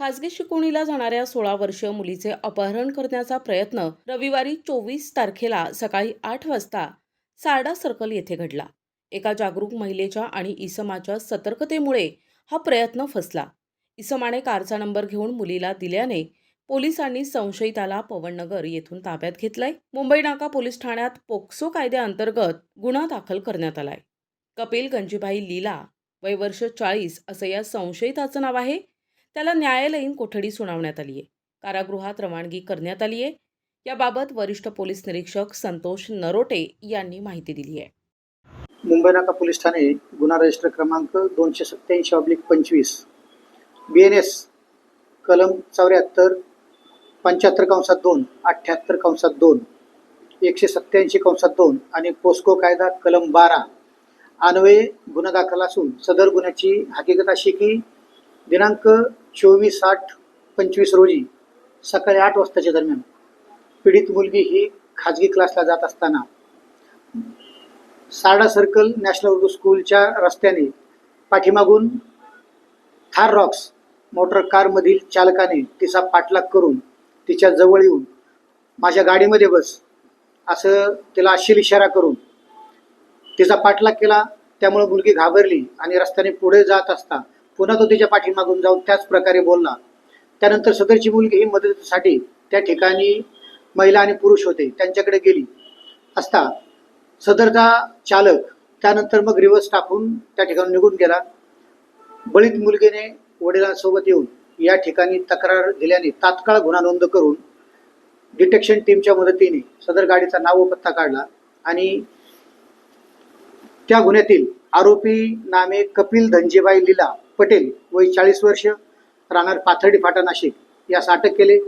खासगी शिकवणीला जाणाऱ्या सोळा वर्षीय मुलीचे अपहरण करण्याचा प्रयत्न रविवारी चोवीस तारखेला सकाळी आठ वाजता सारडा सर्कल येथे घडला. एका जागरूक महिलेच्या आणि इसमाच्या सतर्कतेमुळे हा प्रयत्न फसला. इसमाने कारचा नंबर घेऊन मुलीला दिल्याने पोलिसांनी संशयिताला पवननगर येथून ताब्यात घेतलाय. मुंबई नाका पोलीस ठाण्यात पोक्सो कायद्याअंतर्गत गुन्हा दाखल करण्यात आलाय. कपिल गंजीभाई लीला वय वर्ष चाळीस असं या संशयिताचं नाव आहे. त्याला न्यायालयीन कोठडी सुनावण्यात आली आहे. कारागृहात रवानगी करण्यात आली आहे. याबाबत वरिष्ठ पोलीस निरीक्षक संतोष नरोटे यांनी माहिती दिली आहे. मुंबई नाका पोलीस ठाणे गुन्हा रजिस्टर क्रमांक दोनशे सत्याऐंशी ऑब्लिक पंचवीस. बी एन एस कलम चौऱ्याहत्तर पंच्याहत्तर कंसात दोन अठ्ठ्याहत्तर कंसात दोन एकशे सत्याऐंशी कंसात दोन आणि पोस्को कायदा कलम बारा. अन्वये गुन्हा दाखल असून सदर गुन्ह्याची हकीकत अशी की दिनांक चोवीस आठ पंचवीस रोजी सकाळी आठ वाजताच्या दरम्यान पीडित मुलगी ही खाजगी क्लासला जात असताना सारडा सर्कल नॅशनल उर्दू स्कूलच्या रस्त्याने पाठीमागून थार रॉक्स मोटर कारमधील चालकाने तिचा पाठलाग करून तिच्या जवळ येऊन माझ्या गाडीमध्ये बस असं तिला अशील इशारा करून तिचा पाठलाग केला. त्यामुळे मुलगी घाबरली आणि रस्त्याने पुढे जात असता पुन्हा तो तिच्या पाठीमागून जाऊन त्याच प्रकारे बोलला. त्यानंतर सदरची मुलगी ही मदतीसाठी त्या ठिकाणी महिला आणि पुरुष होते त्यांच्याकडे गेली. असता सदरचा चालक त्यानंतर मग रिवर्स टाकून त्या ठिकाणी निघून गेला. बळीत मुलगीने वडिलांसोबत येऊन या ठिकाणी तक्रार दिल्याने तात्काळ गुन्हा नोंद करून डिटेक्शन टीमच्या मदतीने सदर गाडीचा नाव व पत्ता काढला आणि त्या गुन्ह्यातील आरोपी नामे कपिल धनजीबाई लिला पटेल वय चाळीस वर्ष राहणार पाथर्डी फाटा नाशिक. यास अटक केले.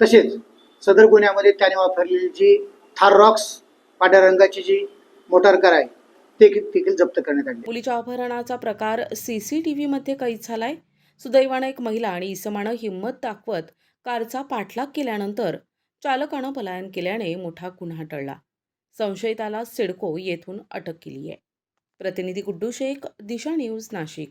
तसेच सदर गुन्ह्यामध्ये त्याने वापरलेली जी थार रॉक्स पांढऱ्या रंगाची जी मोटार कार आहे ते देखील जप्त करण्यात आले. मुलीच्या अपहरणाचा प्रकार सीसीटीव्हीमध्ये कैद झालाय. सुदैवानं एक महिला आणि इसमानं हिंमत दाखवत कारचा पाठलाग केल्यानंतर चालकानं पलायन केल्याने मोठा गुन्हा टळला. संशयिताला सिडको येथून अटक केली आहे प्रतिनिधी गुड्डू शेख दिशा न्यूज नाशिक.